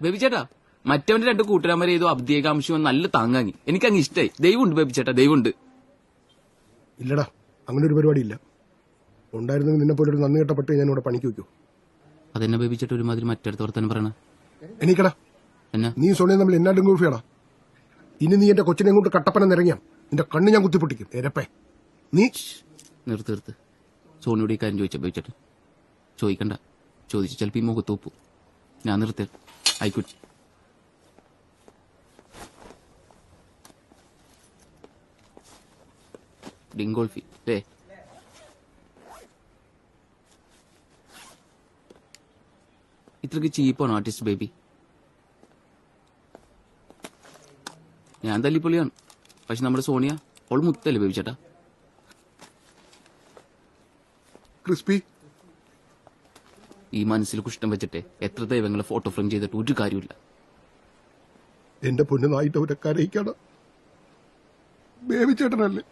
Baby ചേട്ടാ മറ്റവന്റെ രണ്ട് കൂട്ടുകാരന്മാരെ ഏതോ അബ്ദിയകാംക്ഷവും നല്ല താങ്ങാങ്ങി. എനിക്ക് അങ്ങ് ഇഷ്ടായി. ദൈവമുണ്ട് ബേബിച്ചേട്ടാ ദൈവമുണ്ട്. ഇല്ലടാ അങ്ങനെ ഒരു പരിപാടി ഇല്ല ഉണ്ടായിരുന്നെങ്കിൽ നിന്നെ പോലെ ഒരു നന്ദി കെട്ടപ്പെട്ട് ഞാൻ ഇവിടെ പണിക്ക് വെക്കൂ അതെന്നെ ബേബിച്ചേട്ട ചേട്ടാ ഒരുമാതിരി മറ്റടുത്ത് തന്നെ പറയണ? എനിക്കടാ എന്നാ? നീ സോണിയും തമ്മിൽ എന്നാലും ഗൂഫിയാടാ ഇനി നീ എന്റെ കൊച്ചിനെ കൊണ്ട് കട്ടപ്പന നിറങ്ങിയാ നിന്റെ കണ്ണ് ഞാൻ കുത്തിപ്പൊട്ടിക്കും. എരപ്പേ. നീ നിർത്ത് നിർത്ത്. സോണിയോട് ഈ കാര്യം ചോദിച്ച ബേബി ചേട്ടൻ ചോദിക്കണ്ട. ചോദിച്ചു ചിലപ്പോ ഈ മുഖത്തോപ്പു ഞാൻ നിർത്തി ആയിക്കോട്ടെ ഡിങ്കോൾഫി. അല്ലേ ഇത്രക്ക് ചീപ്പാണ് ആർട്ടിസ്റ്റ് ബേബി. ഞാൻ തല്ലിപ്പൊളിയാണ്. പക്ഷെ നമ്മുടെ സോണിയ ഓൾ മുത്തല്ലേ ബേബി ചേട്ടാ? ക്രിസ്പി. ഈ മനസ്സിൽ കുഷ്ഠം വെച്ചിട്ട് എത്ര ദൈവങ്ങളെ ഫോട്ടോ ഫ്രെയിം ചെയ്തിട്ട് ഒരു കാര്യമില്ല എന്റെ പൊന്നു നായിട്ട് അവരെ കരയിക്കണം ബേബി ചേട്ടനല്ലേ